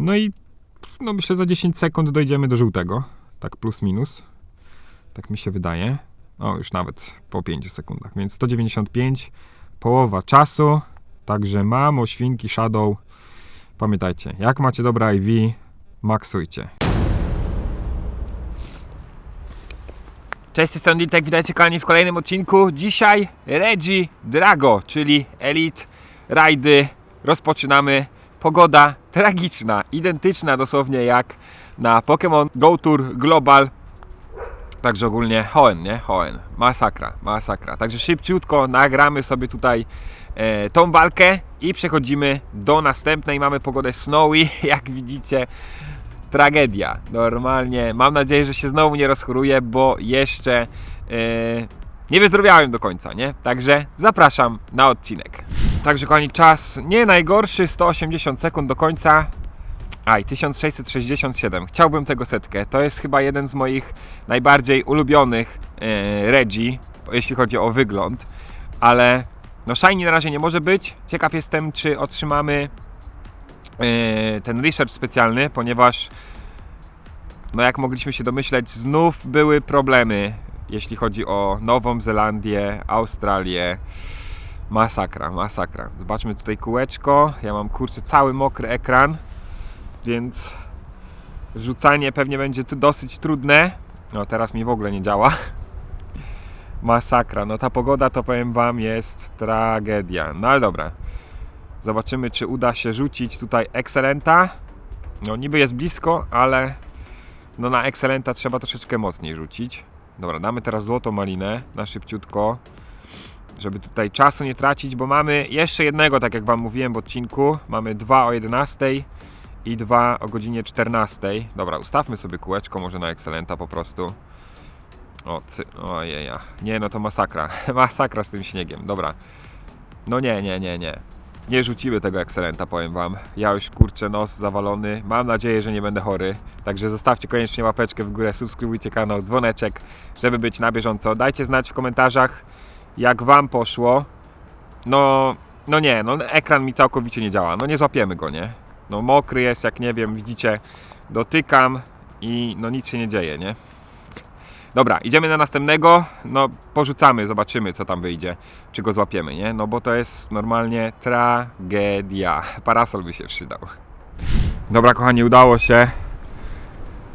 No i no myślę za 10 sekund dojdziemy do żółtego. Tak plus minus. Tak mi się wydaje. O, już nawet po 5 sekundach. Więc 195, połowa czasu. Także mamo, świnki, shadow. Pamiętajcie, jak macie dobre IV, maksujcie. Cześć, jestem Litek, witajcie kochani w kolejnym odcinku. Dzisiaj Regi Drago, czyli Elite Rajdy. Rozpoczynamy. Pogoda tragiczna, identyczna dosłownie jak na Pokémon Go Tour Global. Także ogólnie Hoenn, nie? Hoenn. Masakra, masakra. Także szybciutko nagramy sobie tutaj e, tą walkę i przechodzimy do następnej. Mamy pogodę snowy, jak widzicie. Tragedia. Normalnie. Mam nadzieję, że się znowu nie rozchoruje, bo jeszcze e, nie wyzdrowiałem do końca, nie? Także zapraszam na odcinek. Także kochani, czas nie najgorszy, 180 sekund do końca. Aj, 1667. Chciałbym tego setkę. To jest chyba jeden z moich najbardziej ulubionych e, Regi, jeśli chodzi o wygląd. Ale no shiny na razie nie może być. Ciekaw jestem, czy otrzymamy e, ten research specjalny, ponieważ no jak mogliśmy się domyśleć, znów były problemy, jeśli chodzi o Nową Zelandię, Australię. Masakra, masakra. Zobaczmy tutaj kółeczko. Ja mam kurczę cały mokry ekran, więc rzucanie pewnie będzie tu dosyć trudne. No teraz mi w ogóle nie działa. Masakra. No ta pogoda to powiem wam jest tragedia. No ale dobra. Zobaczymy czy uda się rzucić tutaj Excelenta. No niby jest blisko, ale no na Excelenta trzeba troszeczkę mocniej rzucić. Dobra, damy teraz złotą malinę na szybciutko żeby tutaj czasu nie tracić, bo mamy jeszcze jednego, tak jak Wam mówiłem w odcinku. Mamy dwa o 11 i dwa o godzinie 14. Dobra, ustawmy sobie kółeczko może na Excelenta po prostu. O, cy... Ojeja. Nie, no to masakra. masakra z tym śniegiem. Dobra. No nie, nie, nie, nie. Nie rzucimy tego Excelenta, powiem Wam. Ja już kurczę nos zawalony. Mam nadzieję, że nie będę chory. Także zostawcie koniecznie łapeczkę w górę, subskrybujcie kanał, dzwoneczek, żeby być na bieżąco. Dajcie znać w komentarzach, jak wam poszło. No, no nie, no ekran mi całkowicie nie działa. No nie złapiemy go, nie? No mokry jest, jak nie wiem, widzicie, dotykam i no nic się nie dzieje, nie? Dobra, idziemy na następnego. No porzucamy, zobaczymy co tam wyjdzie, czy go złapiemy, nie? No bo to jest normalnie tragedia. Parasol by się przydał. Dobra, kochani, udało się.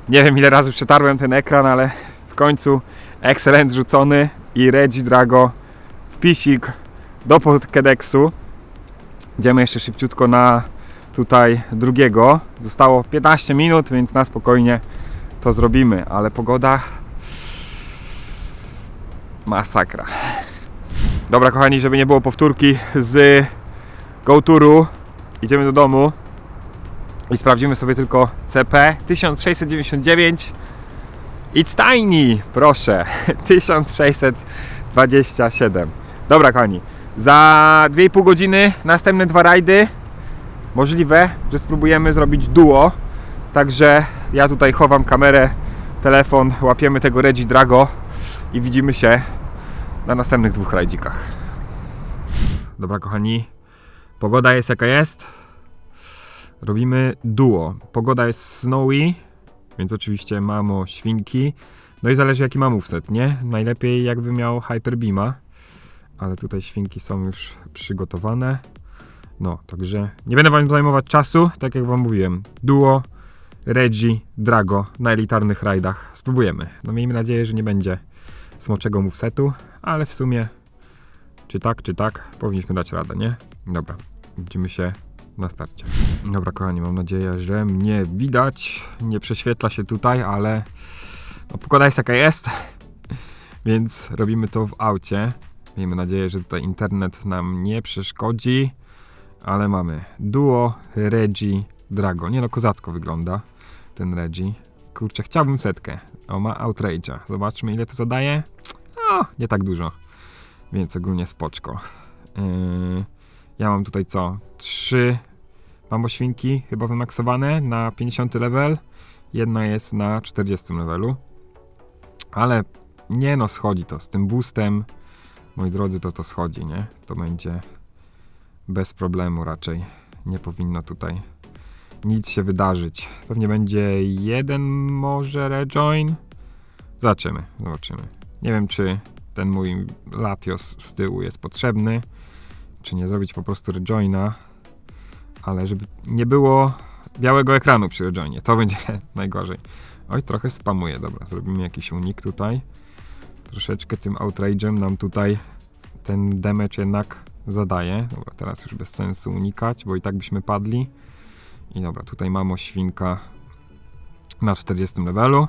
Nie wiem ile razy przetarłem ten ekran, ale w końcu Excellent rzucony i Regi Drago wpisik do Pokédexu. Idziemy jeszcze szybciutko na tutaj drugiego. Zostało 15 minut, więc na spokojnie to zrobimy, ale pogoda masakra. Dobra kochani, żeby nie było powtórki z Go Touru, idziemy do domu i sprawdzimy sobie tylko CP 1699 It's tiny, proszę. 1627. Dobra, kochani. Za 2,5 godziny następne dwa rajdy. Możliwe, że spróbujemy zrobić duo. Także ja tutaj chowam kamerę, telefon, łapiemy tego Regi Drago i widzimy się na następnych dwóch rajdzikach. Dobra, kochani. Pogoda jest jaka jest. Robimy duo. Pogoda jest snowy, więc oczywiście mamo świnki. No i zależy jaki mam moveset, nie? Najlepiej jakby miał Hyper Beama, ale tutaj świnki są już przygotowane. No, także nie będę wam zajmować czasu, tak jak wam mówiłem. Duo, Regi, Drago na elitarnych rajdach. Spróbujemy. No miejmy nadzieję, że nie będzie smoczego movesetu, ale w sumie czy tak, czy tak, powinniśmy dać radę, nie? Dobra, widzimy się na starcie. Dobra, kochani, mam nadzieję, że mnie widać. Nie prześwietla się tutaj, ale no, pogoda jest jaka jest, więc robimy to w aucie. Miejmy nadzieję, że tutaj internet nam nie przeszkodzi, ale mamy duo Regi Drago. Nie no, kozacko wygląda ten Regi. Kurczę, chciałbym setkę. O, ma Outrage'a. Zobaczmy, ile to zadaje. O, nie tak dużo, więc ogólnie spoczko. Yy... Ja mam tutaj co? Trzy świnki chyba wymaksowane na 50 level. Jedna jest na 40 levelu. Ale nie no, schodzi to. Z tym boostem, moi drodzy, to to schodzi, nie? To będzie bez problemu raczej. Nie powinno tutaj nic się wydarzyć. Pewnie będzie jeden może rejoin. Zobaczymy, zobaczymy. Nie wiem, czy ten mój Latios z tyłu jest potrzebny, czy nie zrobić po prostu rejoina, ale żeby nie było białego ekranu przy rejoinie, to będzie najgorzej. Oj, trochę spamuje, dobra, zrobimy jakiś unik tutaj. Troszeczkę tym outrage'em nam tutaj ten damage jednak zadaje. Dobra, teraz już bez sensu unikać, bo i tak byśmy padli. I dobra, tutaj mamy świnka na 40 levelu,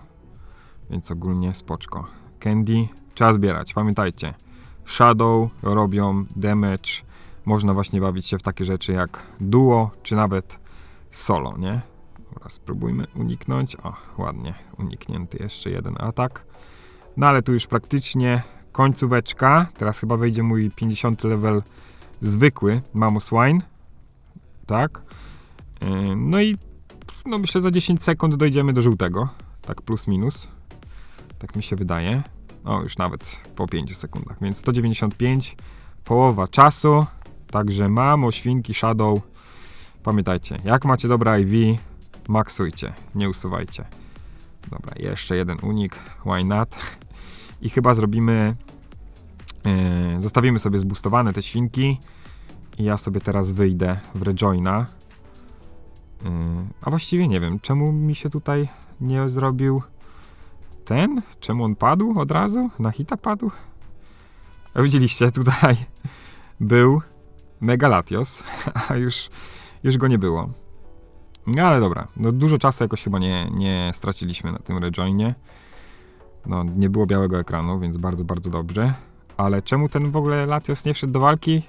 więc ogólnie spoczko. Candy trzeba zbierać, pamiętajcie. Shadow robią damage, można właśnie bawić się w takie rzeczy jak duo, czy nawet solo, nie? Dobra, spróbujmy uniknąć. O, ładnie, uniknięty jeszcze jeden atak. No ale tu już praktycznie końcóweczka. Teraz chyba wejdzie mój 50 level zwykły Mamo Swine. Tak. Yy, No i no myślę za 10 sekund dojdziemy do żółtego. Tak plus minus. Tak mi się wydaje. O, już nawet po 5 sekundach. Więc 195, połowa czasu. Także mamo, świnki, shadow. Pamiętajcie, jak macie dobre IV, maksujcie, nie usuwajcie. Dobra, jeszcze jeden unik, why not? I chyba zrobimy, yy, zostawimy sobie zbustowane te świnki i ja sobie teraz wyjdę w rejoina. Yy, a właściwie nie wiem, czemu mi się tutaj nie zrobił ten? Czemu on padł od razu? Na hita padł? A widzieliście, tutaj był Megalatios, a już, już go nie było. No ale dobra, no dużo czasu jakoś chyba nie, nie straciliśmy na tym rejoinie. No nie było białego ekranu, więc bardzo, bardzo dobrze. Ale czemu ten w ogóle Latios nie wszedł do walki?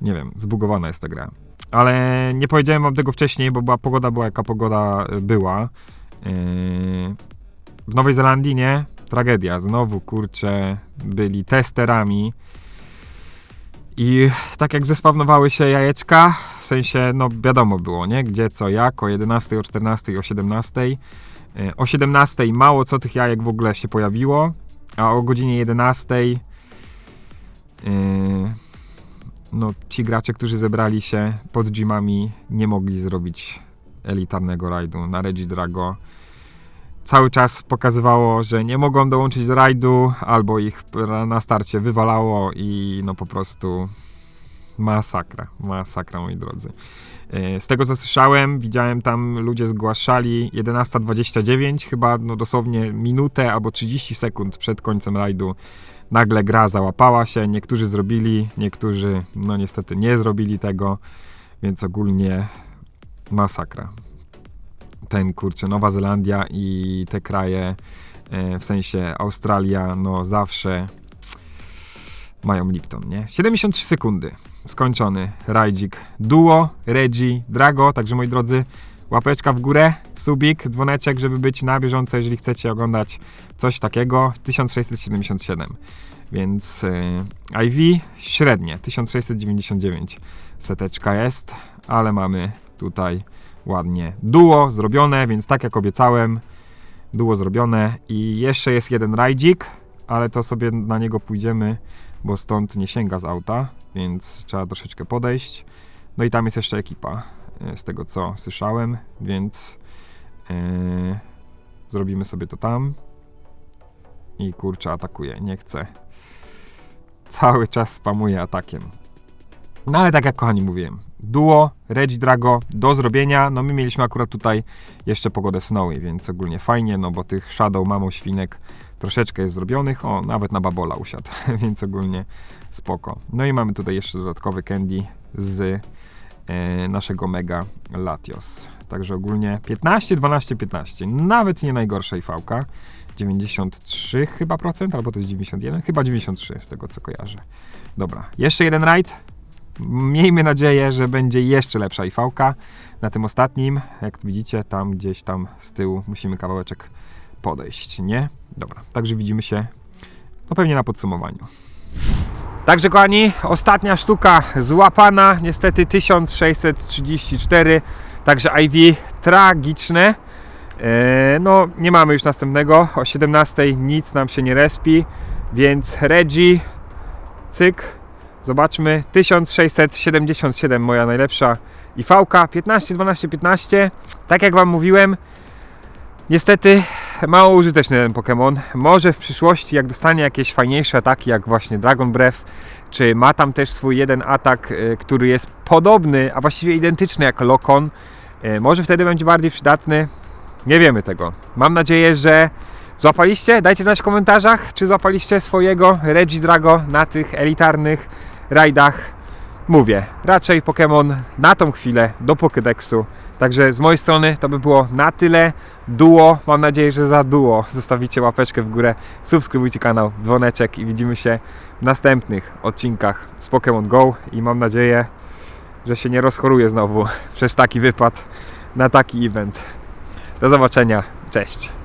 Nie wiem, zbugowana jest ta gra. Ale nie powiedziałem wam tego wcześniej, bo była pogoda była jaka pogoda y, była. Yy, w Nowej Zelandii nie, tragedia. Znowu kurczę, byli testerami. I tak jak zespawnowały się jajeczka, w sensie, no wiadomo było, nie? Gdzie, co, jak, o 11, o 14, o 17. O 17 mało co tych jajek w ogóle się pojawiło, a o godzinie 11 yy, no, ci gracze, którzy zebrali się pod gymami, nie mogli zrobić elitarnego rajdu na Regi Drago. Cały czas pokazywało, że nie mogą dołączyć do rajdu, albo ich na starcie wywalało i no po prostu masakra, masakra moi drodzy. E, Z tego co słyszałem, widziałem tam ludzie zgłaszali 11.29, chyba no dosłownie minutę albo 30 sekund przed końcem rajdu nagle gra załapała się, niektórzy zrobili, niektórzy no niestety nie zrobili tego, więc ogólnie masakra. Ten kurczę, Nowa Zelandia i te kraje, e, w sensie Australia, no zawsze mają Lipton, nie? 73 sekundy. Skończony. Rajdzik. Duo, Regi, Drago, także moi drodzy, łapeczka w górę, subik, dzwoneczek, żeby być na bieżąco, jeżeli chcecie oglądać coś takiego. 1677. Więc yy, IV średnie 1699 seteczka jest, ale mamy tutaj ładnie duo zrobione, więc tak jak obiecałem, duo zrobione. I jeszcze jest jeden rajdzik, ale to sobie na niego pójdziemy, bo stąd nie sięga z auta, więc trzeba troszeczkę podejść. No i tam jest jeszcze ekipa, yy, z tego co słyszałem, więc yy, zrobimy sobie to tam. I kurczę, atakuje, nie chce. Cały czas spamuje atakiem. No ale tak jak kochani mówiłem, duo, Regi Drago do zrobienia. No my mieliśmy akurat tutaj jeszcze pogodę snowy, więc ogólnie fajnie, no bo tych Shadow Mamo Świnek troszeczkę jest zrobionych. O, nawet na Babola usiadł, więc ogólnie spoko. No i mamy tutaj jeszcze dodatkowy candy z e, naszego Mega Latios. Także ogólnie 15, 12, 15. Nawet nie najgorsza IV-ka. 93 chyba procent, albo to jest 91? Chyba 93 z tego co kojarzę. Dobra, jeszcze jeden rajd. Miejmy nadzieję, że będzie jeszcze lepsza IV-ka. Na tym ostatnim, jak widzicie, tam gdzieś tam z tyłu musimy kawałeczek podejść, nie? Dobra, także widzimy się no pewnie na podsumowaniu. Także kochani, ostatnia sztuka złapana, niestety 1634, także IV tragiczne. E, No, nie mamy już następnego. O 17 nic nam się nie respi, więc Regi, cyk. Zobaczmy. 1677 moja najlepsza i VK 15, 12, 15. Tak jak Wam mówiłem, niestety mało użyteczny ten Pokémon. Może w przyszłości, jak dostanie jakieś fajniejsze ataki, jak właśnie Dragon Breath, czy ma tam też swój jeden atak, y, który jest podobny, a właściwie identyczny jak Lokon, y, może wtedy będzie bardziej przydatny. Nie wiemy tego. Mam nadzieję, że złapaliście. Dajcie znać w komentarzach, czy złapaliście swojego Regidrago na tych elitarnych rajdach. Mówię, raczej Pokémon na tą chwilę do Pokédexu. Także z mojej strony to by było na tyle. Duo, mam nadzieję, że za duo zostawicie łapeczkę w górę, subskrybujcie kanał, dzwoneczek i widzimy się w następnych odcinkach z Pokémon Go i mam nadzieję, że się nie rozchoruję znowu przez taki wypad na taki event. Do zobaczenia, cześć.